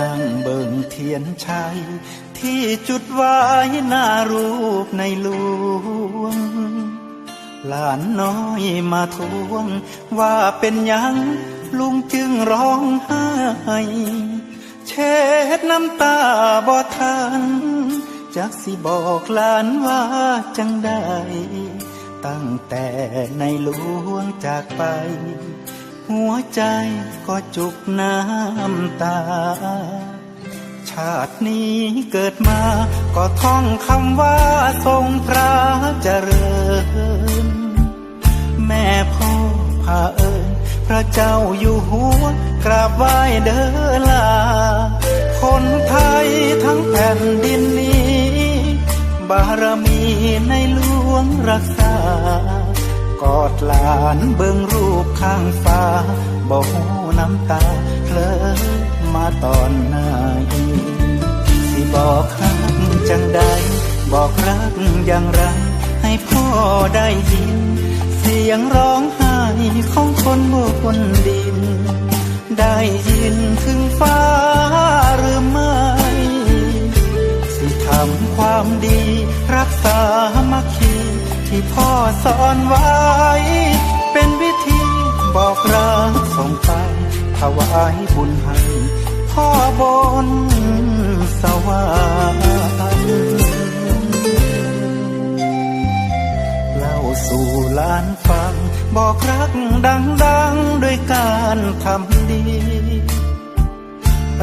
นั่งเบิ่งเทียนชัย ที่จุดไว้หน้ารูปในหลวง หลานน้อยมาทวง ว่าเป็นยังลุงจึงร้องไห้เช็ดน้ำตาบ่ทันจักสิบอกหลานว่าจังได้ ตั้งแต่ในหลวงจากไป หัวใจก็จุกน้ำตา ชาตินี้เกิดมาก็ท่องคำว่าทรงพระเจริญ แม่พ่อพาเอิญพระเจ้าอยู่หัวกราบไหว้เด้อลา คนไทยทั้งแผ่นดินนี้ บารมีในหลวงรักษา กหลานเบิ่งรูปข้างฟ้าบ่หูน้ำตาเพลอมาตอนไหนสิบอกรักจังใดบอกรักอย่างไร ให้พ่อได้ยิน เสียงร้องไห้ของคนบนดิน ได้ยินถึง ที่พ่อสอนไว้ เป็นวิธีบอกรักส่งไปถวายบุญให้พ่อบนสวรรค์เล่าสู่หลานฟัง บอกรักดังๆด้วยการทำดี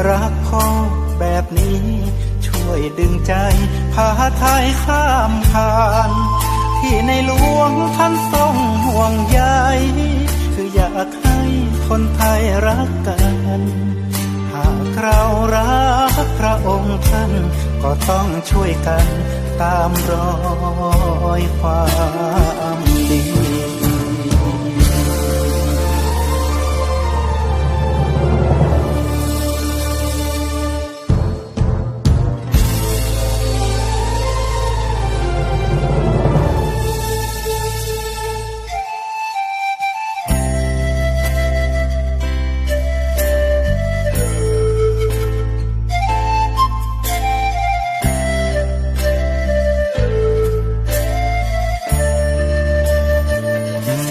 รักพ่อแบบนี้ ช่วยดึงใจ พาไทยข้ามผ่าน ที่ในหลวงท่านทรงห่วงใยคืออยากให้คนไทยรักกันหากเรารักพระองค์ท่านก็ต้องช่วยกันตามรอยความดี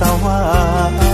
สวรรค์